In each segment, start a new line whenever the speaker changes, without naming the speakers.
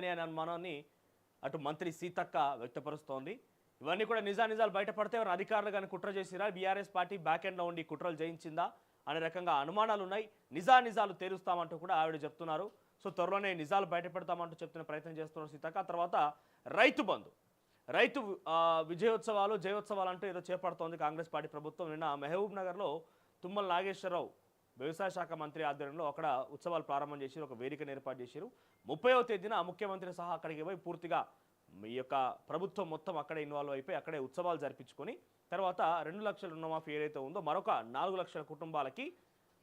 అనే అనుమానాన్ని అటు మంత్రి సీతక్క వ్యక్తపరుస్తోంది. ఇవన్నీ కూడా నిజానిజాలు బయటపడితే ఎవరు అధికారులు కానీ కుట్ర చేసిరా? బీఆర్ఎస్ పార్టీ బ్యాక్ ఎండ్లో ఉండి కుట్రలు జయించిందా అనే రకంగా అనుమానాలు ఉన్నాయి. నిజానిజాలు తేలుస్తామంటూ కూడా ఆవిడ చెప్తున్నారు. సో త్వరలోనే నిజాలు బయటపెడతామంటూ చెప్తున్న ప్రయత్నం చేస్తున్నారు సీతక్క. తర్వాత రైతు బంధు. రైతు విజయోత్సవాలు జయోత్సవాలు అంటూ ఏదో చేపడుతోంది కాంగ్రెస్ పార్టీ ప్రభుత్వం. నిన్న మహబూబ్ నగర్లో తుమ్మల నాగేశ్వరరావు వ్యవసాయ శాఖ మంత్రి ఆధ్వర్యంలో అక్కడ ఉత్సవాలు ప్రారంభం చేసి ఒక వేదికను ఏర్పాటు చేశారు. ముప్పైవ తేదీన ముఖ్యమంత్రి సహా అక్కడికి పోయి పూర్తిగా ఈ యొక్క ప్రభుత్వం మొత్తం అక్కడే ఇన్వాల్వ్ అయిపోయి అక్కడే ఉత్సవాలు జరిపించుకొని తర్వాత రెండు లక్షల రుణమాఫీ ఏదైతే ఉందో మరొక నాలుగు లక్షల కుటుంబాలకి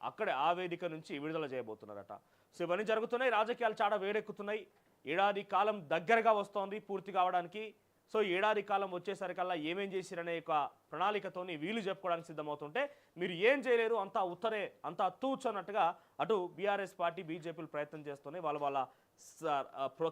అక్కడే ఆ వేదిక నుంచి విడుదల చేయబోతున్నారట. సో ఇవన్నీ జరుగుతున్నాయి రాజకీయాలు చాలా వేడెక్కుతున్నాయి. ఏడాది కాలం దగ్గరగా వస్తోంది పూర్తి కావడానికి. సో ఏడాది కాలం వచ్చేసరికల్లా ఏమేం చేసిరనే ఒక ప్రణాళికతోని వీలు చెప్పుకోవడానికి సిద్ధమవుతుంటే మీరు ఏం చేయలేరు అంతా ఉత్తరే అంతా తూచన్నట్టుగా అటు బీఆర్ఎస్ పార్టీ బీజేపీలు ప్రయత్నం చేస్తున్నాయి వాళ్ళ వాళ్ళ స-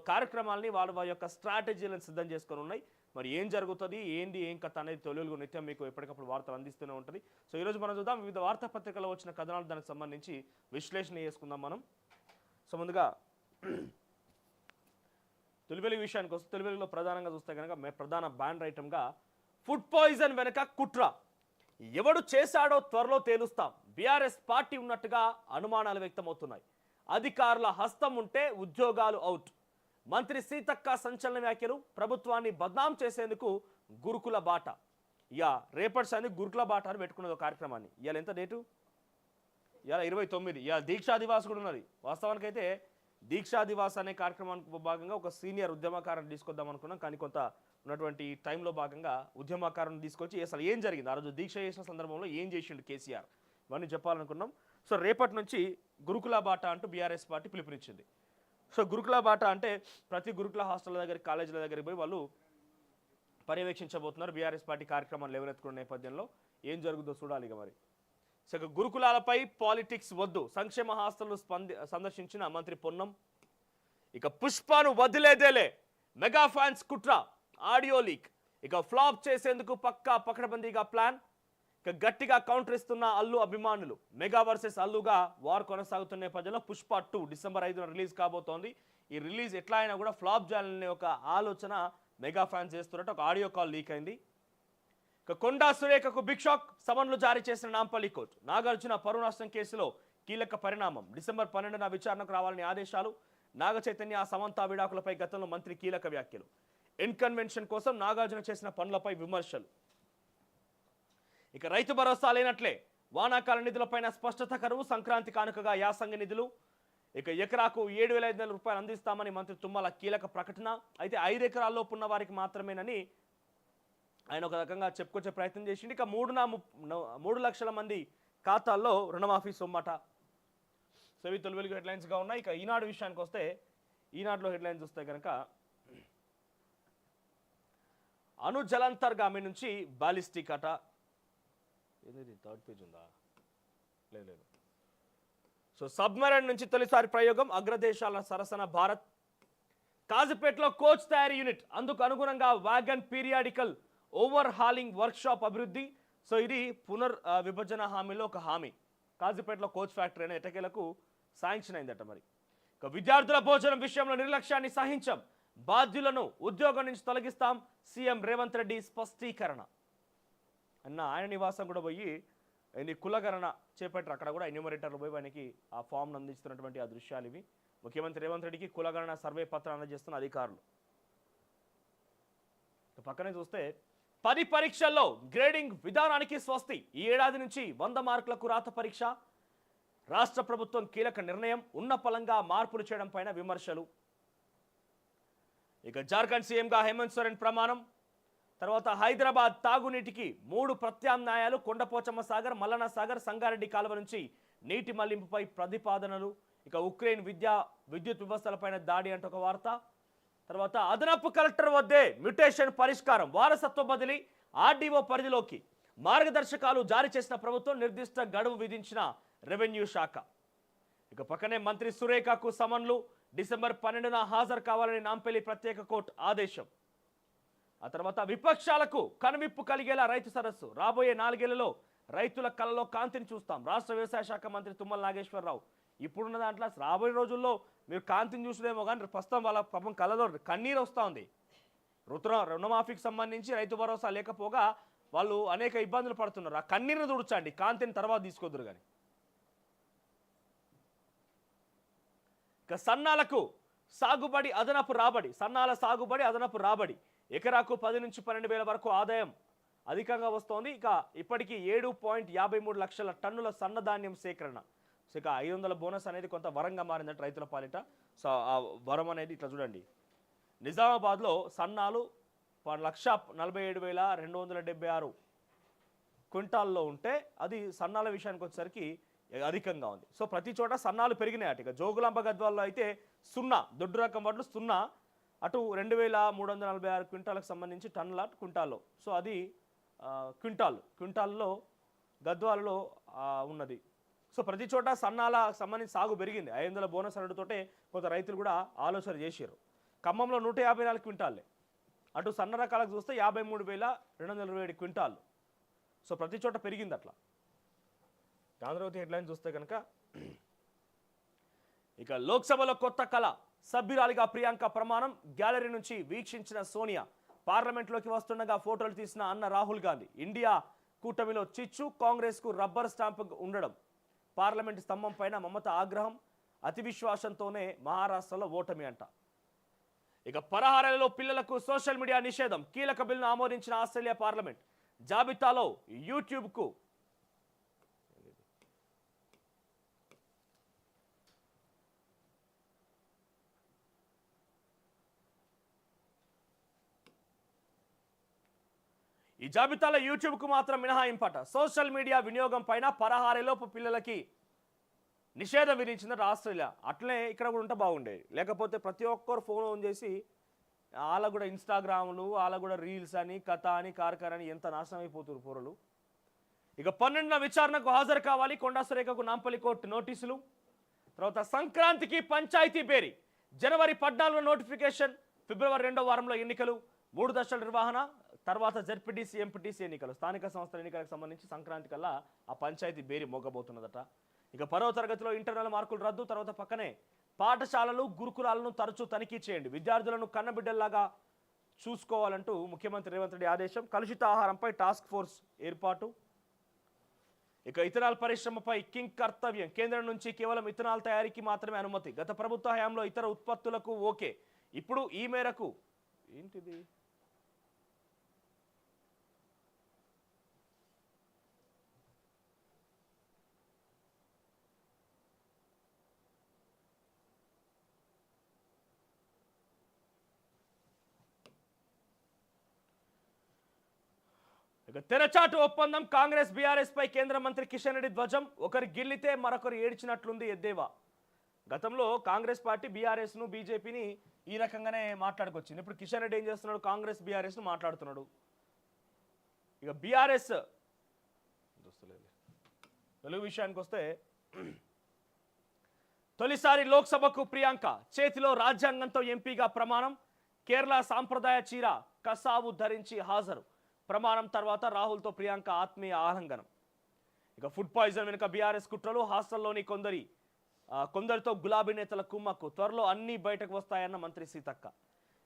కార్యక్రమాలని వాళ్ళ వాళ్ళ యొక్క స్ట్రాటజీలను సిద్ధం చేసుకొని ఉన్నాయి. మరి ఏం జరుగుతుంది ఏంది ఏం కథ అనేది తొలుగు నిత్యం మీకు ఎప్పటికప్పుడు వార్తలు అందిస్తూనే ఉంటుంది. సో ఈరోజు మనం చూద్దాం వివిధ వార్తాపత్రికల్లో వచ్చిన కథనాలు దానికి సంబంధించి విశ్లేషణ చేసుకుందాం మనం. సో ముందుగా తొలివెలుగు విషయానికి వస్తే తొలివెలుగులో ప్రధానంగా చూస్తే కనుక ప్రధాన బ్యాండ్ ఐటమ్గా ఫుడ్ పాయిజన్ వెనక కుట్ర. ఎవడు చేశాడో త్వరలో తేలుస్తాం. బీఆర్ఎస్ పార్టీ ఉన్నట్టుగా అనుమానాలు వ్యక్తమవుతున్నాయి. అధికారుల హస్తం ఉంటే ఉద్యోగాలు అవుట్. మంత్రి సీతక్క సంచలన వ్యాఖ్యలు ప్రభుత్వాన్ని బద్నాం చేసేందుకు గురుకుల బాట. ఇక రేపటి సంది గురుకుల బాట అని పెట్టుకున్నది ఒక కార్యక్రమాన్ని. ఇవాళ ఎంత డేటు? ఇవాళ ఇరవై తొమ్మిది. ఇవాళ దీక్షా దివాస్ కూడా ఉన్నది. వాస్తవానికైతే దీక్షా దివాస్ అనే కార్యక్రమానికి భాగంగా ఒక సీనియర్ ఉద్యమకారుని తీసుకొద్దాం అనుకున్నాం. కానీ కొంత ఉన్నటువంటి టైంలో భాగంగా ఉద్యమకారుని తీసుకొచ్చి అసలు ఏం జరిగింది? ఆ రోజు దీక్ష చేసిన సందర్భంలో ఏం చేసిండు కేసీఆర్? ఇవన్నీ చెప్పాలనుకున్నాం. సో రేపటి నుంచి గురుకుల బాట అంటూ బీఆర్ఎస్ పార్టీ పిలుపునిచ్చింది. సో గురుకుల బాట అంటే ప్రతి గురుకుల హాస్టల్ దగ్గర కాలేజీల దగ్గరికి పోయి వాళ్ళు పర్యవేక్షించబోతున్నారు. బీఆర్ఎస్ పార్టీ కార్యక్రమాలు లేవనెత్తుకున్న నేపథ్యంలో ఏం జరుగుతుందో చూడాలి ఇక మరి. సో గురుకులాలపై పాలిటిక్స్ వద్దు. సంక్షేమ హాస్టల్ను స్పంది సందర్శించిన మంత్రి పొన్నం. ఇక పుష్పను వదిలేదేలే. మెగా ఫ్యాన్స్ కుట్ర. Audio leak. ఇక ఫ్లాప్ చేసేందుకు పక్కా పకడబందీగా ప్లాన్. ఇక గట్టిగా కౌంటర్ ఇస్తున్న అల్లు అభిమానులు. మెగా వర్సెస్ అల్లుగా వార్ కొనసాగుతున్న నేపథ్యంలో పుష్ప టూ డిసెంబర్ ఐదున రిలీజ్ కాబోతోంది. ఈ రిలీజ్ ఎట్లా అయినా కూడా ఫ్లాప్ చేయాలనే ఒక ఆలోచన మెగా ఫ్యాన్స్ చేస్తున్నట్టు ఒక ఆడియో కాల్ లీక్ అయింది. కొండా సురేఖకు బిక్షాక్ సమన్లు జారీ చేసిన నాంపల్లి కోర్టు. నాగార్జున పరువు నష్టం కేసులో కీలక పరిణామం. డిసెంబర్ పన్నెండున విచారణకు రావాలని ఆదేశాలు. నాగ చైతన్య సమంత విడాకులపై గతంలో మంత్రి కీలక వ్యాఖ్యలు. ఇన్కన్వెన్షన్ కోసం నాగార్జున చేసిన పనులపై విమర్శలు. ఇక రైతు భరోసా లేనట్లే వానాకాల నిధులపైన స్పష్టత కరువు సంక్రాంతి కానుకగా యాసంగి నిధులు. ఇక ఎకరాకు ఏడు వేల ఐదు వందల రూపాయలు అందిస్తామని మంత్రి తుమ్మల కీలక ప్రకటన. అయితే ఐదు ఎకరాల్లోపు ఉన్న వారికి మాత్రమేనని ఆయన ఒక రకంగా చెప్పుకొచ్చే ప్రయత్నం చేసిండు. ఇక మూడు నా మూడు లక్షల మంది ఖాతాల్లో రుణమాఫీ సొమ్మట. సో ఇవి తొలి హెడ్లైన్స్గా ఉన్నాయి. ఇక ఈనాడు విషయానికి వస్తే ఈనాడులో హెడ్లైన్స్ వస్తే కనుక అను జలంతర్గామి నుంచి బాలిస్టిక్ అట ఏది థర్డ్ పేజ్ ఉందా? లేదు లేదు. సో సబ్మెరైన్ నుంచి తొలిసారి ప్రయోగం అగ్రదేశాల సరసన భారత్. కాజుపేటలో కోచ్ తయారీ యూనిట్ అందుకు అనుగుణంగా wagon periodical overhauling workshop అభివృద్ధి. సో ఇది పునర్ విభజన హామీలో ఒక హామీ. కాజుపేటలో కోచ్ ఫ్యాక్టరీ అనే ఎటకేలకు శాంక్షన్ అయిందట మరి. ఇక విద్యార్థుల భోజనం విషయంలో నిర్లక్ష్యాన్ని సహించాం. బాధ్యులను ఉద్యోగం నుంచి తొలగిస్తాం. సీఎం రేవంత్ రెడ్డి స్పష్టీకరణ. అన్న ఆయన నివాసం కూడా పోయి ఆయన కులగణన చేపట్టారు. అక్కడ కూడా ఎన్యూమరేటర్లు పోయి ఆయనకి ఆ ఫామ్ను అందిస్తున్నటువంటి ఆ దృశ్యాలు ఇవి. ముఖ్యమంత్రి రేవంత్ రెడ్డికి కులగణన సర్వే పత్రం అందజేస్తున్న అధికారులు. పక్కనే చూస్తే పది పరీక్షల్లో గ్రేడింగ్ విధానానికి స్వస్తి. ఈ ఏడాది నుంచి వంద మార్కులకు రాత పరీక్ష. రాష్ట్ర ప్రభుత్వం కీలక నిర్ణయం. ఉన్న పలంగా మార్పులు చేయడం పైన విమర్శలు. ఇక జార్ఖండ్ సీఎంగా హేమంత్ సోరెన్ ప్రమాణం. తర్వాత హైదరాబాద్ తాగునీటికి మూడు ప్రత్యామ్నాయాలు. కొండపోచమ్మ సాగర్ మల్లన్న సాగర్ సంగారెడ్డి కాలువ నుంచి నీటి మళ్ళింపుపై ప్రతిపాదనలు. ఇక ఉక్రెయిన్ విద్యా విద్యుత్ వ్యవస్థలపైన దాడి అంటే ఒక వార్త. తర్వాత అదనపు కలెక్టర్ వద్దే మ్యుటేషన్ పరిష్కారం వారసత్వ బదిలీ ఆర్డీఓ పరిధిలోకి మార్గదర్శకాలు జారీ చేసిన ప్రభుత్వం నిర్దిష్ట గడువు విధించిన రెవెన్యూ శాఖ. ఇక పక్కనే మంత్రి సురేఖకు సమన్లు డిసెంబర్ పన్నెండున హాజరు కావాలని నాంపల్లి ప్రత్యేక కోర్టు ఆదేశం. ఆ తర్వాత విపక్షాలకు కనువిప్పు కలిగేలా రైతు సరస్సు. రాబోయే నాలుగేళ్ళలో రైతుల కళ్ళలో కాంతిని చూస్తాం. రాష్ట్ర వ్యవసాయ శాఖ మంత్రి తుమ్మల నాగేశ్వరరావు ఇప్పుడున్న దాంట్లో రాబోయే రోజుల్లో మీరు కాంతిని చూసినేమో కానీ ప్రస్తుతం వాళ్ళ పాపం కళ్ళలో కన్నీరు వస్తూ ఉంది. రుతుర రుణమాఫీకి సంబంధించి రైతు భరోసా లేకపోగా వాళ్ళు అనేక ఇబ్బందులు పడుతున్నారు. ఆ కన్నీరుని తుడుచండి. కాంతిని తర్వాత తీసుకోదురు కానీ ఇక సన్నాలకు సాగుబడి అదనపు రాబడి. సన్నాల సాగుబడి అదనపు రాబడి. ఎకరాకు పది నుంచి పన్నెండు వేల వరకు ఆదాయం అధికంగా వస్తోంది. ఇక ఇప్పటికీ ఏడు పాయింట్ యాభై మూడు లక్షల టన్నుల సన్నధాన్యం సేకరణ. సో ఇక ఐదు వందల బోనస్ అనేది కొంత వరంగా మారిందంట రైతుల పాలిట. సో ఆ వరం అనేది ఇట్లా చూడండి. నిజామాబాద్లో సన్నాలు లక్ష నలభై ఏడు వేల రెండు వందల డెబ్బై ఆరు క్వింటాల్లో ఉంటే అది సన్నాల విషయానికి వచ్చేసరికి అధికంగా ఉంది. సో ప్రతి చోట సన్నాలు పెరిగినాయి అటు ఇక జోగులాంబ గద్వాల్లో అయితే సున్నా దొడ్డు రకం వడ్లు సున్నా అటు రెండు వేల మూడు వందల నలభై ఆరు క్వింటాలకు సంబంధించి టన్నుల క్వింటాల్లో. సో అది క్వింటాల్ క్వింటాల్లో గద్వాలలో ఉన్నది. సో ప్రతి చోట సన్నాల సంబంధించి సాగు పెరిగింది. ఐదు వందల బోనస్ అనడుతోటే కొంత రైతులు కూడా ఆలోచన చేశారు. ఖమ్మంలో నూట యాభై నాలుగు క్వింటాలే అటు సన్న రకాలకు చూస్తే యాభై మూడు వేల రెండు వందల ఇరవై ఏడు క్వింటాలు సో ప్రతి చోట పెరిగింది అట్లా. ఆంధ్రవతి హెడ్లైన్ చూస్తే కనుక ఇక లోక్సభలో కొత్త కళ. సభ్యురాలిగా ప్రియాంక ప్రమాణం. గ్యాలరీ నుంచి వీక్షించిన సోనియా పార్లమెంట్లోకి వస్తుండగా ఫోటోలు తీసిన అన్న రాహుల్ గాంధీ. ఇండియా కూటమిలో చిచ్చు కాంగ్రెస్కు రబ్బర్ స్టాంప్ ఉండడం. పార్లమెంట్ స్తంభం పైన మమత ఆగ్రహం అతి విశ్వాసంతోనే మహారాష్ట్రలో ఓటమి అంట. ఇక పరహారాలలో పిల్లలకు సోషల్ మీడియా నిషేధం కీలక బిల్లును ఆమోదించిన ఆస్ట్రేలియా పార్లమెంట్ జాబితాలో యూట్యూబ్కు ఈ జాబితాలో యూట్యూబ్కు మాత్రం మినహాయింపట. సోషల్ మీడియా వినియోగం పైన పరహారేలోపు పిల్లలకి నిషేధం విధించింది ఆస్ట్రేలియా అట్లనే ఇక్కడ కూడా ఉంటే బాగుండేది లేకపోతే ప్రతి ఒక్కరు ఫోన్ ఆన్ చేసి వాళ్ళ కూడా ఇన్స్టాగ్రాములు వాళ్ళ కూడా రీల్స్ అని కథ అని కార్కర్ అని ఎంత నాశనం అయిపోతున్నారు పూరలు. ఇక పన్నెండున విచారణకు హాజరు కావాలి కొండాసురేఖకు నాంపల్లి కోర్టు నోటీసులు. తర్వాత సంక్రాంతికి పంచాయతీ పేరి. జనవరి పద్నాలుగులో నోటిఫికేషన్ ఫిబ్రవరి రెండో వారంలో ఎన్నికలు. మూడు దశల నిర్వహణ తర్వాత జడ్పీటీసీ ఎంపీటీసీ ఎన్నికలు. స్థానిక సంస్థల ఎన్నికలకు సంబంధించి సంక్రాంతి కల్లా ఆ పంచాయతీ బేరి మోగబోతున్నదట. ఇక పదవ తరగతిలో ఇంటర్నల్ మార్కులు రద్దు తర్వాత పక్కనే పాఠశాలలు గురుకులాలను తరచూ తనిఖీ చేయండి. విద్యార్థులను కన్నబిడ్డల్లాగా చూసుకోవాలంటూ ముఖ్యమంత్రి రేవంత్ రెడ్డి ఆదేశం. కలుషిత ఆహారంపై టాస్క్ ఫోర్స్ ఏర్పాటు. ఇక ఇథనాల్ పరిశ్రమపై కింగ్ కర్తవ్యం. కేంద్రం నుంచి కేవలం ఇథనాల్ తయారీకి మాత్రమే అనుమతి. గత ప్రభుత్వ హయాంలో ఇతర ఉత్పత్తులకు ఓకే. ఇప్పుడు ఈ మేరకు ఏంటిది? ఇక తెరచాటు ఒప్పందం కాంగ్రెస్ బీఆర్ఎస్ పై కేంద్ర మంత్రి కిషన్ రెడ్డి ధ్వజం. ఒకరు గిల్లితే మరొకరు ఏడ్చినట్లుంది ఎద్దేవా. గతంలో కాంగ్రెస్ పార్టీ బీఆర్ఎస్ను బీజేపీని ఈ రకంగానే మాట్లాడుకొచ్చింది. ఇప్పుడు కిషన్ రెడ్డి ఏం చేస్తున్నాడు? కాంగ్రెస్ బీఆర్ఎస్ను మాట్లాడుతున్నాడు. ఇక బీఆర్ఎస్ తెలుగు విషయానికి వస్తే తొలిసారి లోక్సభకు ప్రియాంక చేతిలో రాజ్యాంగంతో ఎంపీగా ప్రమాణం కేరళ సాంప్రదాయ చీర కసావు ధరించి హాజరు. ప్రమాణం తర్వాత రాహుల్తో ప్రియాంక ఆత్మీయ ఆలింగనం ఇక ఫుడ్ పాయిజన్ వెనుక బీఆర్ఎస్ కుట్రలు హాస్టల్లోని కొందరి కొందరితో గులాబీ నేతల కుమ్మక్కు. త్వరలో అన్నీ బయటకు వస్తాయన్న మంత్రి సీతక్క.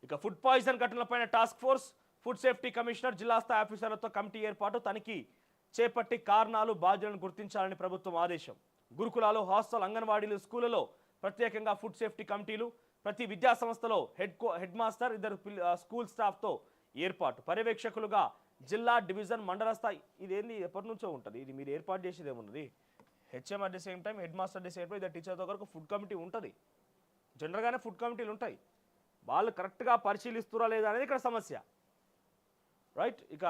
ఇక food poison ఘటనలపైన task force food safety commissioner జిల్లా స్థాయి ఆఫీసర్లతో కమిటీ ఏర్పాటు తనిఖీ చేపట్టి కారణాలు బాధ్యులను గుర్తించాలని ప్రభుత్వం ఆదేశం. గురుకులాలు హాస్టల్ అంగన్వాడీలు స్కూళ్ళలో ప్రత్యేకంగా ఫుడ్ సేఫ్టీ కమిటీలు ప్రతి విద్యా సంస్థలో హెడ్ కో హెడ్ మాస్టర్ ఇద్దరు స్కూల్ స్టాఫ్తో ఏర్పాటు. పర్యవేక్షకులుగా జిల్లా డివిజన్ మండల స్థాయి. ఇదేంది? ఎప్పటి నుంచో ఉంటుంది. ఇది మీరు ఏర్పాటు చేసేది ఏమున్నది HM at the same time headmaster at the same time ఇద్దరు టీచర్తో వరకు ఫుడ్ కమిటీ ఉంటుంది. జనరల్గానే ఫుడ్ కమిటీలు ఉంటాయి. వాళ్ళు కరెక్ట్గా పరిశీలిస్తురా లేదా అనేది ఇక్కడ సమస్య. రైట్ ఇక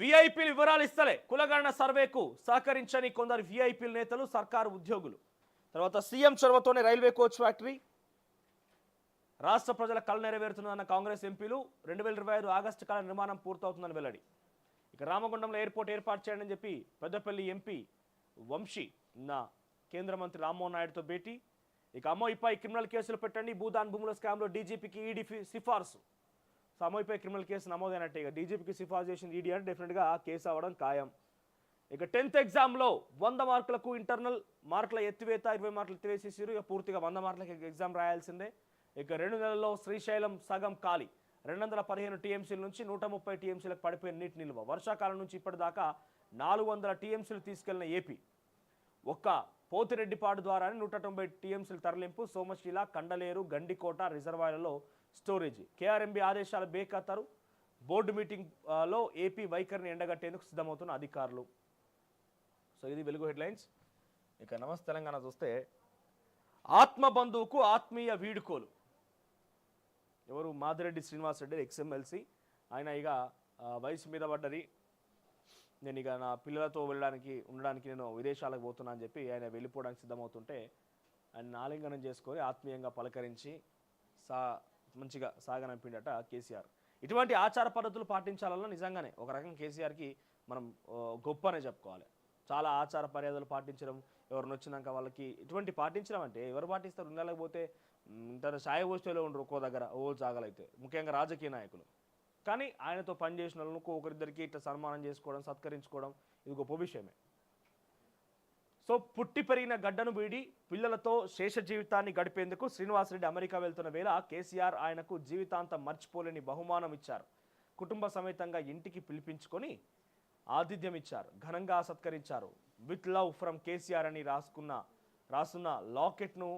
విఐపీలు వివరాలు ఇస్తలే. కులగణన సర్వేకు సహకరించని కొందరు విఐపీల నేతలు సర్కారు ఉద్యోగులు. తర్వాత సీఎం చొరవతోనే రైల్వే కోచ్ ఫ్యాక్టరీ రాష్ట్ర ప్రజల కళ నెరవేరుతుందన్న కాంగ్రెస్ ఎంపీలు రెండు వేల ఇరవై ఐదు ఆగస్టు కాల నిర్మాణం పూర్తవుతుందని వెల్లడి. ఇక రామగుండంలో ఎయిర్పోర్ట్ ఏర్పాటు చేయాలని చెప్పి పెద్దపల్లి ఎంపీ వంశీ నా కేంద్ర మంత్రి రామ్మోహన్ నాయుడుతో భేటీ. ఇక అమ్మోయిపై క్రిమినల్ కేసులు పెట్టండి. భూదాన్ భూముల స్కామ్లో డీజీపీకి ఈడీ సిఫార్సు. సో అమ్మోయిపై క్రిమినల్ కేసు నమోదైనట్టే. ఇక డీజీపీకి సిఫార్సు చేసింది ఈడీ అంటే డెఫినెట్గా కేసు అవ్వడం ఖాయం. ఇక టెన్త్ ఎగ్జామ్లో వంద మార్కులకు ఇంటర్నల్ మార్కుల ఎత్తివేత ఇరవై మార్కులు ఎత్తివేసేసారు ఇక పూర్తిగా వంద మార్కులకు ఎగ్జామ్ రాయాల్సిందే. ఇక రెండు నెలల్లో శ్రీశైలం సగం ఖాళీ. రెండు వందల పదిహేను టీఎంసీల నుంచి నూట ముప్పై టీఎంసీలకు పడిపోయిన నీటి నిల్వ. వర్షాకాలం నుంచి ఇప్పటిదాకా నాలుగు వందల టీఎంసీలు తీసుకెళ్ళిన ఏపీ. ఒక్క పోతిరెడ్డిపాడు ద్వారానే నూట తొంభై టీఎంసీల తరలింపు. సోమశీల కండలేరు గండికోట రిజర్వాయర్లలో స్టోరేజీ. కేఆర్ఎంబీ ఆదేశాలు బేఖాతరు. బోర్డు మీటింగ్లో ఏపీ వైఖరిని ఎండగట్టేందుకు సిద్ధమవుతున్న అధికారులు. సో ఇది వెలుగు హెడ్లైన్స్. ఇక నమస్తే తెలంగాణ చూస్తే ఆత్మబంధువుకు ఆత్మీయ వీడుకోలు. ఎవరు మాదిరెడ్డి శ్రీనివాస్ రెడ్డి ఎక్స్ఎంఎల్సి ఆయన ఇక వయసు మీద పడ్డది. నేను ఇక నా పిల్లలతో వెళ్ళడానికి ఉండడానికి నేను విదేశాలకు పోతున్నా అని చెప్పి ఆయన వెళ్ళిపోవడానికి సిద్ధమవుతుంటే ఆయన ఆలింగనం చేసుకొని ఆత్మీయంగా పలకరించి సా మంచిగా సాగనంపిండట కేసీఆర్. ఇటువంటి ఆచార పద్ధతులు పాటించాలన్నా నిజంగానే ఒక రకం కేసీఆర్కి మనం గొప్ప అనే చెప్పుకోవాలి. చాలా ఆచార మర్యాదలు పాటించడం ఎవరిని వచ్చినాక వాళ్ళకి ఇటువంటి పాటించడం అంటే ఎవరు పాటిస్తారు? ఉండాలకు తన మ్, ఇంత గోష్ఠిలో ఉండరు ఒక్కో దగ్గర ఓ జాగలైతే ముఖ్యంగా రాజకీయ నాయకులు. కానీ ఆయనతో పనిచేసిన వాళ్ళను ఒకరిద్దరికి ఇట్లా సన్మానం చేసుకోవడం సత్కరించుకోవడం ఇది గొప్ప విషయమే సో పుట్టి పెరిగిన గడ్డను వీడి పిల్లలతో శేష జీవితాన్ని గడిపేందుకు శ్రీనివాసరెడ్డి అమెరికా వెళ్తున్న వేళ కేసీఆర్ ఆయనకు జీవితాంతం మర్చిపోలేని బహుమానం ఇచ్చారు. కుటుంబ సమేతంగా ఇంటికి పిలిపించుకొని ఆతిథ్యం ఇచ్చారు. ఘనంగా సత్కరించారు. విత్ లవ్ ఫ్రమ్ కేసీఆర్ అని రాసుకున్న రాసున్న లాకెట్ను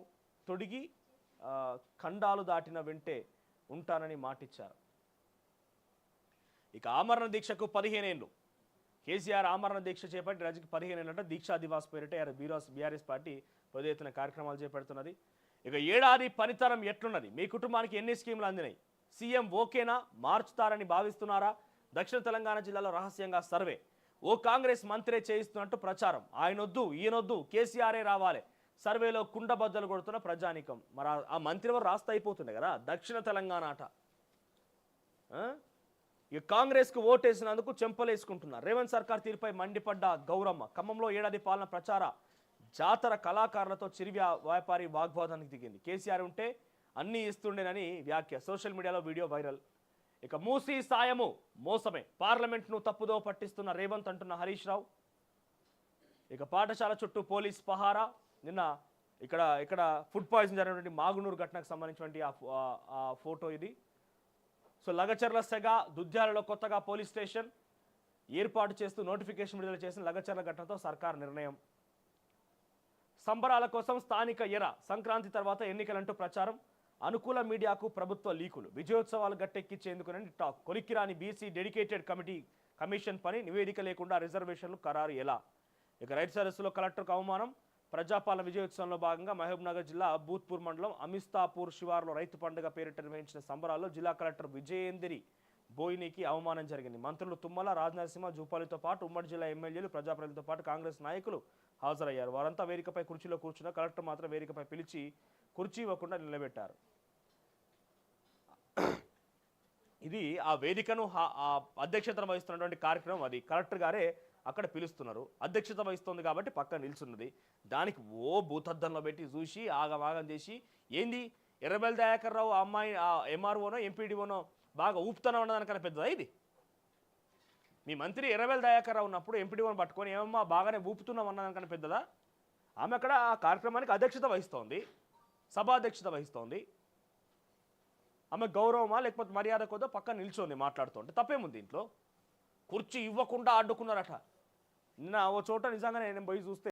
తొడిగి ఖండాలు దాటిన వెంటే ఉంటానని మాటిచ్చారు. ఇక ఆమరణ దీక్షకు పదిహేనేళ్ళు. కేసీఆర్ ఆమరణ దీక్ష చేపట్టి రోజుకి పదిహేను దీక్షా దివాస్ పేరిట బీరాస్ బీఆర్ఎస్ పార్టీ పెద్ద ఎత్తున కార్యక్రమాలు చేపడుతున్నది. ఇక ఏడాది పనితనం ఎట్లున్నది? మీ కుటుంబానికి ఎన్ని స్కీములు అందినాయి? సీఎం ఓకేనా? మార్చుతారని భావిస్తున్నారా? దక్షిణ తెలంగాణ జిల్లాలో రహస్యంగా సర్వే. ఓ కాంగ్రెస్ మంత్రే చేయిస్తున్నట్టు ప్రచారం. ఆయనొద్దు ఈయనొద్దు కేసీఆరే రావాలి. సర్వేలో కుండబద్దలు కొడుతున్న ప్రజానికం. మరి ఆ- మంత్రివారు మంత్రి రాస్తా అయిపోతుండే కదా దక్షిణ తెలంగాణ అట ఆ? ఇక కాంగ్రెస్కు ఓటేసినందుకు చెంపలేసుకుంటున్నారు రేవంత్ సర్కార్ తీరుపై మండిపడ్డ గౌరమ్మ. ఖమ్మంలో ఏడాది పాలన ప్రచార జాతర కళాకారులతో చిరు వ్యాపారి వాగ్వాదానికి దిగింది. కేసీఆర్ ఉంటే అన్నీ ఇస్తుండేనని వ్యాఖ్య. సోషల్ మీడియాలో వీడియో వైరల్. ఇక మూసీ సాయము మోసమే. పార్లమెంట్ను తప్పుదో పట్టిస్తున్న రేవంత్ అంటున్న హరీష్ రావు. ఇక పాఠశాల చుట్టూ పోలీస్ పహారా. నిన్న ఇక్కడ ఇక్కడ ఫుడ్ పాయిజన్ జరిగినటువంటి మాగునూరు ఘటనకు సంబంధించినటువంటి ఆ ఫోటో ఇది. సో లగచర్ల సెగ దుద్యాలలో కొత్తగా పోలీస్ స్టేషన్ ఏర్పాటు చేస్తూ నోటిఫికేషన్ విడుదల చేసిన లగచర్ల ఘటనతో సర్కార్ నిర్ణయం. సంబరాల కోసం స్థానిక ఎర సంక్రాంతి తర్వాత ఎన్నికలంటూ ప్రచారం. అనుకూల మీడియాకు ప్రభుత్వ లీకులు. విజయోత్సవాలు గట్టెక్కించేందుకునని టాక్. కొలిక్కిరాని బీసీ డెడికేటెడ్ కమిటీ కమిషన్ పని నివేదిక లేకుండా రిజర్వేషన్లు ఖరారు ఎలా? ఇక రైతు సరస్సులో కలెక్టర్కు అవమానం. ప్రజాపాలన విజయోత్సవంలో భాగంగా మహబూబ్నగర్ జిల్లా భూత్పూర్ మండలం అమిస్తాపూర్ శివార్లో రైతు పండుగ పేరిట నిర్వహించిన సంబరాల్లో జిల్లా కలెక్టర్ విజయేందరి బోయినికి అవమానం జరిగింది. మంత్రులు తుమ్మల రాజనరసింహ జూపాలితో పాటు ఉమ్మడి జిల్లా ఎమ్మెల్యేలు ప్రజాప్రతినిధులతో పాటు కాంగ్రెస్ నాయకులు హాజరయ్యారు. వారంతా వేదికపై కుర్చీలో కూర్చున్న కలెక్టర్ మాత్రం వేదికపై పిలిచి కుర్చీ ఇవ్వకుండా నిలబెట్టారు. ఇది ఆ వేదికను అధ్యక్షతను ఆ వహిస్తున్నటువంటి కార్యక్రమం అది. కలెక్టర్ గారే అక్కడ పిలుస్తున్నారు. అధ్యక్షత వహిస్తుంది కాబట్టి పక్కన నిల్చున్నది. దానికి ఓ భూతద్దంలో పెట్టి చూసి ఆగమాగం చేసి ఏంది? ఎర్రబెల్ దయాకర్ రావు అమ్మాయి ఆ ఎంఆర్ఓనో ఎంపీడీఓనో బాగా ఊపుతూనే ఉన్నదానికన్నా పెద్దదా ఇది? మీ మంత్రి ఎర్రబెల్ దయాకర్ రావు ఉన్నప్పుడు ఎంపీడీఓని పట్టుకొని ఏమమ్మా బాగానే ఊపుతున్నాం అన్నదానికన్నా పెద్దదా ఆమె అక్కడ ఆ కార్యక్రమానికి అధ్యక్షత వహిస్తోంది. సభాధ్యక్షత వహిస్తోంది. ఆమె గౌరవమా లేకపోతే మర్యాద కొద్దో పక్కన నిల్చోంది మాట్లాడుతుంటే తప్పేముంది ఇంట్లో కుర్చీ ఇవ్వకుండా అడ్డుకున్నారట నిన్న ఓ చోట నిజంగానే నేను పోయి చూస్తే